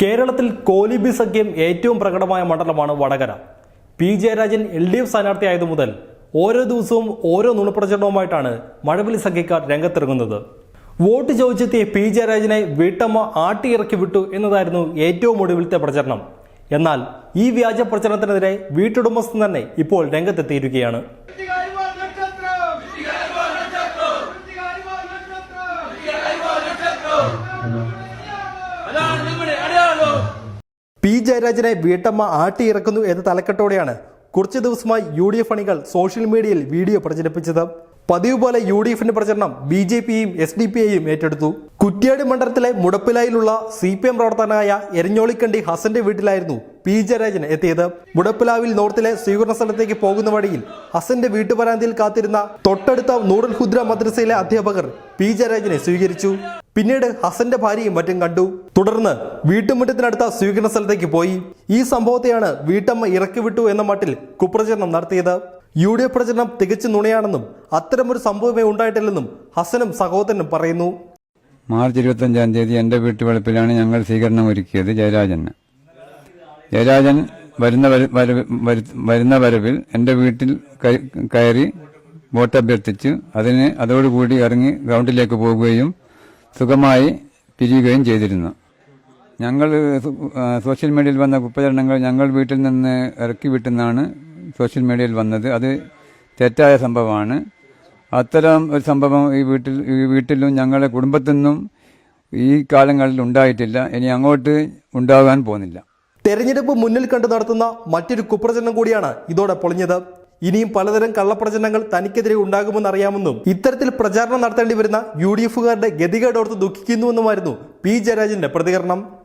കേരളത്തിൽ കോലിബി സഖ്യം ഏറ്റവും പ്രകടമായ മണ്ഡലമാണ് Vadakara. P. Jayarajan L D F സ്ഥാനാർത്ഥിയായതു മുതൽ ഓരോ ദിവസവും ഓരോ നുണപ്രചരണവുമായിട്ടാണ് മഴവിലി സഖ്യക്കാർ രംഗത്തിറങ്ങുന്നത്. Vote ചോദിച്ചെത്തിയ P. ജയരാജനെ വീട്ടമ്മ ആട്ടിയിറക്കി വിട്ടു എന്നതായിരുന്നു ഏറ്റവും ഒടുവിലത്തെ പ്രചരണം. എന്നാൽ ഈ വ്യാജ പ്രചരണത്തിനെതിരെ വീട്ടുടമസ്ഥൻ തന്നെ ഇപ്പോൾ രംഗത്തെത്തിയിരിക്കുകയാണ്. Thank നക്ഷത്രം. പി ജയരാജനെ വീട്ടമ്മ ആട്ടിയിറക്കുന്നു എന്ന തലക്കെട്ടോടെയാണ് കുറച്ച് ദിവസമായി യു ഡി എഫ് അണികൾ സോഷ്യൽ മീഡിയയിൽ വീഡിയോ പ്രചരിപ്പിച്ചത്. പതിവ് പോലെ യു ഡി എഫിന്റെ പ്രചരണം ബി ജെ പിയും എസ് ഡി പി ഐയും ഏറ്റെടുത്തു. കുറ്റ്യാടി മണ്ഡലത്തിലെ മുടപ്പിലായിലുള്ള സി പി എം പ്രവർത്തകനായ എരഞ്ഞോളിക്കണ്ടി ഹസന്റെ വീട്ടിലായിരുന്നു പി ജയരാജൻ എത്തിയത്. മുടപ്പിലാവിൽ നോർത്തിലെ സ്വീകരണ സ്ഥലത്തേക്ക് പോകുന്ന വഴിയിൽ ഹസന്റെ വീട്ടുപരാന്തിയിൽ കാത്തിരുന്ന തൊട്ടടുത്ത നൂറുൽ ഹുദ്ര മദ്രസയിലെ അധ്യാപകർ പി ജയരാജനെ സ്വീകരിച്ചു. പിന്നീട് ഹസന്റെ ഭാര്യയും മറ്റും കണ്ടു. തുടർന്ന് വീട്ടുമുറ്റത്തിനടുത്ത സ്വീകരണ സ്ഥലത്തേക്ക് പോയി. ഈ സംഭവത്തെയാണ് വീട്ടമ്മ ഇറക്കി വിട്ടു എന്ന മട്ടിൽ കുപ്രചരണം നടത്തിയത്. യു ഡി എഫ് പ്രചരണം തികച്ചു നുണയാണെന്നും അത്തരമൊരു സംഭവമേ ഉണ്ടായിട്ടില്ലെന്നും ഹസനും സഹോദരനും പറയുന്നു. മാർച്ച് ഇരുപത്തഞ്ചാം തീയതി എന്റെ വീട്ടുവളപ്പിലാണ് ഞങ്ങൾ സ്വീകരണം ഒരുക്കിയത് ജയരാജന് ജയരാജൻ വരുന്ന വരുന്ന വരവിൽ എന്റെ വീട്ടിൽ കയറി വോട്ട് അഭ്യർത്ഥിച്ച്. അതിന് അതോടുകൂടി ഇറങ്ങി ഗ്രൗണ്ടിലേക്ക് പോകുകയും സുഖമായി പിരിയുകയും ചെയ്തിരുന്നു. ഞങ്ങൾ സോഷ്യൽ മീഡിയയിൽ വന്ന കുപ്രചരണങ്ങൾ ഞങ്ങൾ വീട്ടിൽ നിന്ന് ഇറക്കി വിട്ടെന്നാണ് സോഷ്യൽ മീഡിയയിൽ വന്നത്. അത് തെറ്റായ സംഭവമാണ്. അത്തരം ഒരു സംഭവം ഈ വീട്ടിൽ ഈ വീട്ടിലും ഞങ്ങളുടെ കുടുംബത്തിൽ നിന്നും ഈ കാലങ്ങളിൽ ഉണ്ടായിട്ടില്ല. ഇനി അങ്ങോട്ട് ഉണ്ടാകാൻ പോകുന്നില്ല. തെരഞ്ഞെടുപ്പ് മുന്നിൽ കണ്ടു നടത്തുന്ന മറ്റൊരു കുപ്രചരണം കൂടിയാണ് ഇതോടെ പൊളിഞ്ഞത്. ഇനിയും പലതരം കള്ളപ്രചരണങ്ങൾ തനിക്കെതിരെ ഉണ്ടാകുമെന്ന് അറിയാമെന്നും ഇത്തരത്തിൽ പ്രചാരണം നടത്തേണ്ടി വരുന്ന യു ഡി എഫുകാരുടെ ഗതികേടോർത്ത് ദുഃഖിക്കുന്നുവെന്നുമായിരുന്നു പി ജയരാജന്റെ പ്രതികരണം.